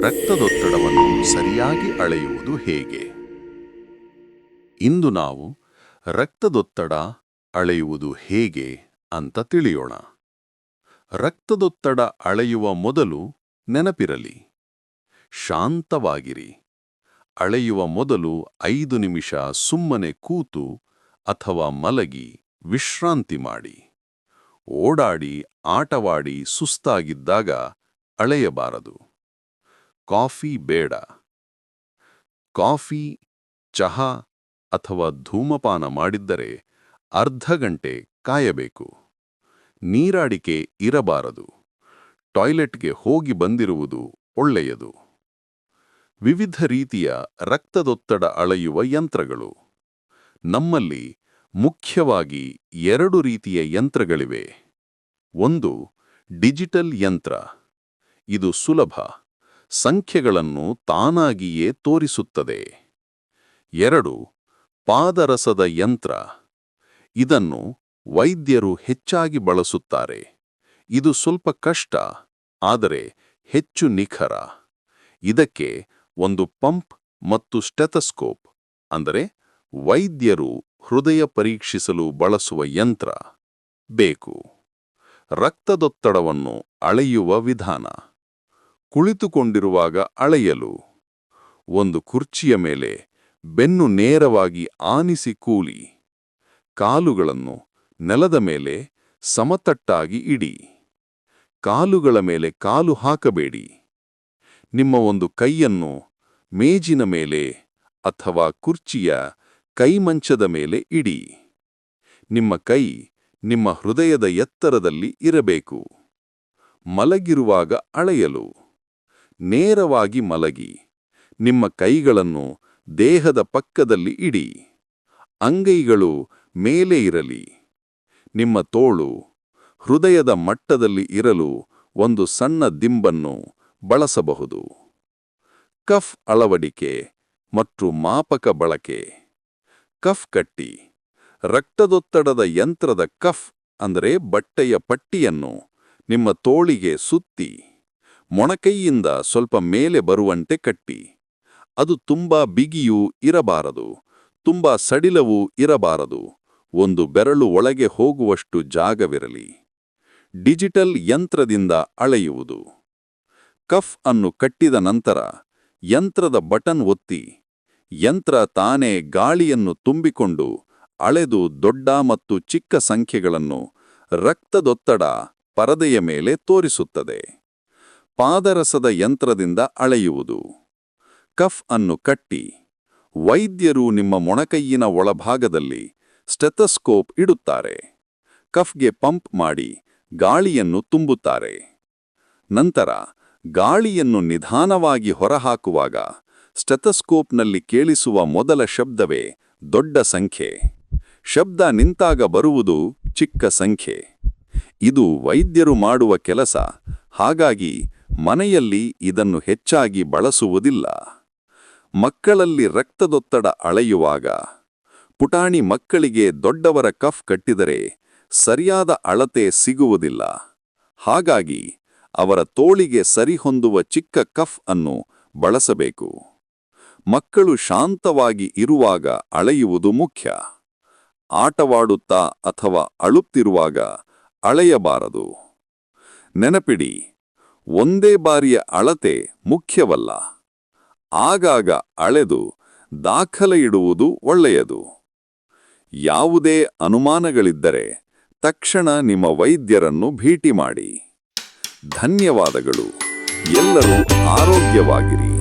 ರಕ್ತದೊತ್ತಡವನ್ನು ಸರಿಯಾಗಿ ಅಳೆಯುವುದು ಹೇಗೆ? ಇಂದು ನಾವು ರಕ್ತದೊತ್ತಡ ಅಳೆಯುವುದು ಹೇಗೆ ಅಂತ ತಿಳಿಯೋಣ. ರಕ್ತದೊತ್ತಡ ಅಳೆಯುವ ಮೊದಲು ನೆನಪಿರಲಿ. ಶಾಂತವಾಗಿರಿ. ಅಳೆಯುವ ಮೊದಲು ಐದು ನಿಮಿಷ ಸುಮ್ಮನೆ ಕೂತು ಅಥವಾ ಮಲಗಿ ವಿಶ್ರಾಂತಿ ಮಾಡಿ. ಓಡಾಡಿ, ಆಟವಾಡಿ ಸುಸ್ತಾಗಿದ್ದಾಗ ಅಳೆಯಬಾರದು. ಕಾಫಿ ಬೇಡ. ಕಾಫಿ, ಚಹಾ ಅಥವಾ ಧೂಮಪಾನ ಮಾಡಿದ್ದರೆ ಅರ್ಧ ಗಂಟೆ ಕಾಯಬೇಕು. ನೀರಾಡಿಕೆ ಇರಬಾರದು. ಟಾಯ್ಲೆಟ್ಗೆ ಹೋಗಿ ಬಂದಿರುವುದು ಒಳ್ಳೆಯದು. ವಿವಿಧ ರೀತಿಯ ರಕ್ತದೊತ್ತಡ ಅಳೆಯುವ ಯಂತ್ರಗಳು. ನಮ್ಮಲ್ಲಿ ಮುಖ್ಯವಾಗಿ ಎರಡು ರೀತಿಯ ಯಂತ್ರಗಳಿವೆ. ಒಂದು ಡಿಜಿಟಲ್ ಯಂತ್ರ. ಇದು ಸುಲಭ. ಸಂಖ್ಯೆಗಳನ್ನು ತಾನಾಗಿಯೇ ತೋರಿಸುತ್ತದೆ. ಎರಡು, ಪಾದರಸದ ಯಂತ್ರ. ಇದನ್ನು ವೈದ್ಯರು ಹೆಚ್ಚಾಗಿ ಬಳಸುತ್ತಾರೆ. ಇದು ಸ್ವಲ್ಪ ಕಷ್ಟ, ಆದರೆ ಹೆಚ್ಚು ನಿಖರ. ಇದಕ್ಕೆ ಒಂದು ಪಂಪ್ ಮತ್ತು ಸ್ಟೆಥಸ್ಕೋಪ್, ಅಂದರೆ ವೈದ್ಯರು ಹೃದಯ ಪರೀಕ್ಷಿಸಲು ಬಳಸುವ ಯಂತ್ರ. ಬೇಕು. ರಕ್ತದೊತ್ತಡವನ್ನು ಅಳೆಯುವ ವಿಧಾನ. ಕುಳಿತುಕೊಂಡಿರುವಾಗ ಅಳೆಯಲು. ಒಂದು ಕುರ್ಚಿಯ ಮೇಲೆ ಬೆನ್ನು ನೇರವಾಗಿ ಆನಿಸಿ ಕೂಲಿ. ಕಾಲುಗಳನ್ನು ನೆಲದ ಮೇಲೆ ಸಮತಟ್ಟಾಗಿ ಇಡಿ. ಕಾಲುಗಳ ಮೇಲೆ ಕಾಲು ಹಾಕಬೇಡಿ. ನಿಮ್ಮ ಒಂದು ಕೈಯನ್ನು ಮೇಜಿನ ಮೇಲೆ ಅಥವಾ ಕುರ್ಚಿಯ ಕೈಮಂಚದ ಮೇಲೆ ಇಡಿ. ನಿಮ್ಮ ಕೈ ನಿಮ್ಮ ಹೃದಯದ ಎತ್ತರದಲ್ಲಿ ಇರಬೇಕು. ಮಲಗಿರುವಾಗ ಅಳೆಯಲು. ನೇರವಾಗಿ ಮಲಗಿ. ನಿಮ್ಮ ಕೈಗಳನ್ನು ದೇಹದ ಪಕ್ಕದಲ್ಲಿ ಇಡಿ. ಅಂಗೈಗಳು ಮೇಲೆ ಇರಲಿ. ನಿಮ್ಮ ತೋಳು ಹೃದಯದ ಮಟ್ಟದಲ್ಲಿ ಇರಲು ಒಂದು ಸಣ್ಣ ದಿಂಬನ್ನು ಬಳಸಬಹುದು. ಕಫ್ ಅಳವಡಿಕೆ ಮತ್ತು ಮಾಪಕ ಬಳಕೆ. ಕಫ್ ಕಟ್ಟಿ. ರಕ್ತದೊತ್ತಡದ ಯಂತ್ರದ ಕಫ್, ಅಂದರೆ ಬಟ್ಟೆಯ ಪಟ್ಟಿಯನ್ನು ನಿಮ್ಮ ತೋಳಿಗೆ ಸುತ್ತಿ. ಮೊಣಕೈಯಿಂದ ಸ್ವಲ್ಪ ಮೇಲೆ ಬರುವಂತೆ ಕಟ್ಟಿ. ಅದು ತುಂಬಾ ಬಿಗಿಯೂ ಇರಬಾರದು, ತುಂಬಾ ಸಡಿಲವೂ ಇರಬಾರದು, ಒಂದು ಬೆರಳು ಒಳಗೆ ಹೋಗುವಷ್ಟು ಜಾಗವಿರಲಿ. ಡಿಜಿಟಲ್ ಯಂತ್ರದಿಂದ ಅಳೆಯುವುದು. ಕಫ್ ಅನ್ನು ಕಟ್ಟಿದ ನಂತರ ಯಂತ್ರದ ಬಟನ್ ಒತ್ತಿ, ಯಂತ್ರ ತಾನೇ ಗಾಳಿಯನ್ನು ತುಂಬಿಕೊಂಡು ಅಳೆದು ದೊಡ್ಡ ಮತ್ತು ಚಿಕ್ಕ ಸಂಖ್ಯೆಗಳನ್ನು ರಕ್ತದೊತ್ತಡ ಪರದೆಯ ಮೇಲೆ ತೋರಿಸುತ್ತದೆ. ಪಾದರಸದ ಯಂತ್ರದಿಂದ ಅಳೆಯುವುದು. ಕಫ್ ಅನ್ನು ಕಟ್ಟಿ. ವೈದ್ಯರು ನಿಮ್ಮ ಮೊಣಕೈಯಿನ ಒಳಭಾಗದಲ್ಲಿ ಸ್ಟೆಥಸ್ಕೋಪ್ ಇಡುತ್ತಾರೆ. ಕಫ್ಗೆ ಪಂಪ್ ಮಾಡಿ ಗಾಳಿಯನ್ನು ತುಂಬುತ್ತಾರೆ. ನಂತರ ಗಾಳಿಯನ್ನು ನಿಧಾನವಾಗಿ ಹೊರಹಾಕುವಾಗ ಸ್ಟೆಥಸ್ಕೋಪ್ನಲ್ಲಿ ಕೇಳಿಸುವ ಮೊದಲ ಶಬ್ದವೇ ದೊಡ್ಡ ಸಂಖ್ಯೆ. ಶಬ್ದ ನಿಂತಾಗ ಬರುವುದು ಚಿಕ್ಕ ಸಂಖ್ಯೆ. ಇದು ವೈದ್ಯರು ಮಾಡುವ ಕೆಲಸ. ಹಾಗಾಗಿ ಮನೆಯಲ್ಲಿ ಇದನ್ನು ಹೆಚ್ಚಾಗಿ ಬಳಸುವುದಿಲ್ಲ. ಮಕ್ಕಳಲ್ಲಿ ರಕ್ತದೊತ್ತಡ ಅಳೆಯುವಾಗ, ಪುಟಾಣಿ ಮಕ್ಕಳಿಗೆ ದೊಡ್ಡವರ ಕಫ್ ಕಟ್ಟಿದರೆ ಸರಿಯಾದ ಅಳತೆ ಸಿಗುವುದಿಲ್ಲ. ಹಾಗಾಗಿ ಅವರ ತೋಳಿಗೆ ಸರಿಹೊಂದುವ ಚಿಕ್ಕ ಕಫ್ ಅನ್ನು ಬಳಸಬೇಕು. ಮಕ್ಕಳು ಶಾಂತವಾಗಿ ಇರುವಾಗ ಅಳೆಯುವುದು ಮುಖ್ಯ. ಆಟವಾಡುತ್ತಾ ಅಥವಾ ಅಳುತ್ತಿರುವಾಗ ಅಳೆಯಬಾರದು. ನೆನಪಿಡಿ ಒಂದೇ ಬಾರಿಯ ಅಳತೆ ಮುಖ್ಯವಲ್ಲ. ಆಗಾಗ ಅಳೆದು ದಾಖಲೆ ಇಡುವುದು ಒಳ್ಳೆಯದು. ಯಾವುದೇ ಅನುಮಾನಗಳಿದ್ದರೆ ತಕ್ಷಣ ನಿಮ್ಮ ವೈದ್ಯರನ್ನು ಭೇಟಿ ಮಾಡಿ. ಧನ್ಯವಾದಗಳು. ಎಲ್ಲರೂ ಆರೋಗ್ಯವಾಗಿರಿ.